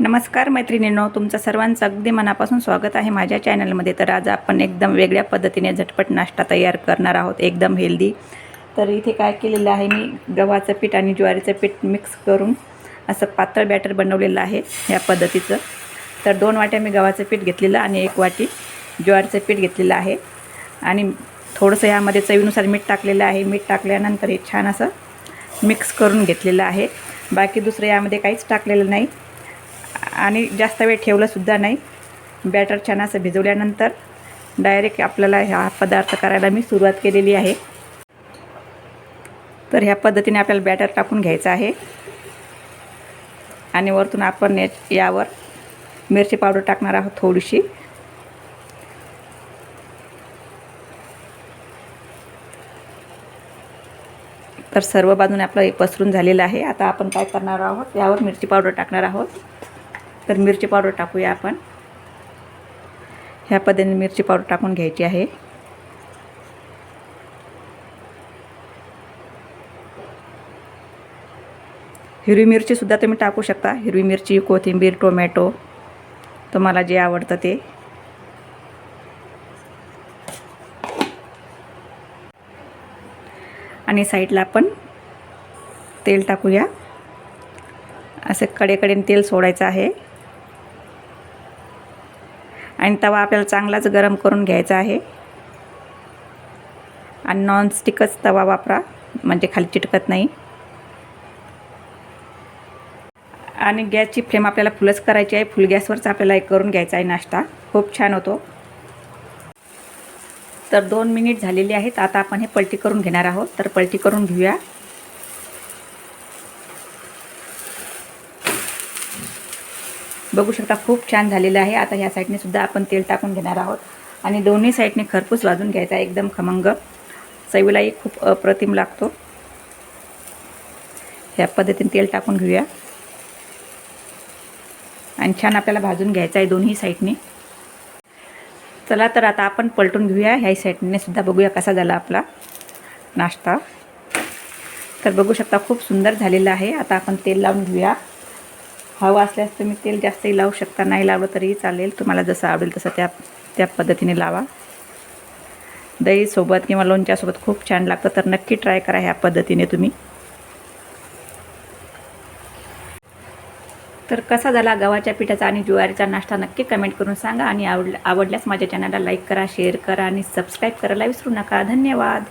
नमस्कार मैत्रिणींनो तुमचं सर्वांचं अगदी मनापासून स्वागत आहे माझ्या चॅनलमध्ये. तर आज आपण एकदम वेगळ्या पद्धतीने झटपट नाश्ता तयार करणार आहोत एकदम हेल्दी तर इथे काय केलेलं आहे मी गव्हाचं पीठ आणि ज्वारीचं पीठ मिक्स करून असं पातळ बॅटर बनवलेलं आहे या पद्धतीचं. तर दोन वाट्या मी गव्हाचं पीठ घेतलेलं आणि एक वाटी ज्वारीचं पीठ घेतलेलं आहे. आणि थोडंसं यामध्ये चवीनुसार मीठ टाकलेलं आहे. मीठ टाकल्यानंतर हे छान असं मिक्स करून घेतलेलं आहे. बाकी दुसरं यामध्ये काहीच टाकलेलं नाही. आणि जास्त वेळ ठेवलंसुद्धा नाही. बॅटर छान असं भिजवल्यानंतर डायरेक्ट आपल्याला हा पदार्थ करायला मी सुरुवात केलेली आहे. तर ह्या पद्धतीने आपल्याला बॅटर टाकून घ्यायचं आहे. आणि वरतून आपण यावर मिरची पावडर टाकणार आहोत थोडीशी. तर सर्व बाजूने आपलं पसरून झालेलं आहे. आता आपण काय करणार आहोत? यावर मिरची पावडर टाकणार आहोत. तर मिरची पावडर टाकूया आपण. ह्या पद्धतीने मिरची पावडर टाकून घ्यायची आहे. हिरवी मिरचीसुद्धा तुम्ही टाकू शकता. हिरवी मिरची कोथिंबीर टोमॅटो तुम्हाला जे आवडतं ते. आणि साईडला आपण तेल टाकूया. असे कडेकडेने तेल सोडायचं आहे. आणि तवा आपल्याला चांगलाच गरम करून घ्यायचा आहे. आणि नॉनस्टिकच तवा वापरा म्हणजे खाली चिटकत नाही. आणि गॅसची फ्लेम आपल्याला फुलच करायची आहे. फुल गॅसवरच आपल्याला एक करून घ्यायचा आहे नाश्ता. खूप छान होतो. तर दोन मिनिट झालेली आहेत. आता आपण हे पलटी करून घेणार आहोत. तर पलटी करून घेऊया. बघू शकता खूप छान झालेलं आहे. आता ह्या साईडने सुद्धा आपण तेल टाकून घेणार आहोत. आणि दोन्ही साईडने खरपूस भाजून घ्यायचा एकदम खमंग. चवीलाही खूप अप्रतिम लागतो. ह्या पद्धतीने तेल टाकून घेऊया. आणि छान आपल्याला भाजून घ्यायचं आहे दोन्ही साईडने चला तर आता आपण पलटून घेऊया. ह्याही साईडने सुद्धा बघूया कसा झाला आपला नाश्ता. तर बघू शकता खूप सुंदर झालेला आहे. आता आपण तेल लावून घेऊया. हवं असल्यास तुम्ही तेल जास्तही लावू शकता. नाही लावलं तरीही चालेल. तुम्हाला जसं आवडेल तसं त्या त्या पद्धतीने लावा. दहीसोबत किंवा लोणच्यासोबत खूप छान लागतं. तर नक्की ट्राय करा ह्या पद्धतीने तुम्ही. तर कसा झाला गव्हाच्या पिठाचा आणि ज्वारीचा नाश्ता नक्की कमेंट करून सांगा. आणि आवड आवडल्यास माझ्या चॅनलला लाईक करा शेअर करा आणि सबस्क्राईब करायला विसरू नका. धन्यवाद.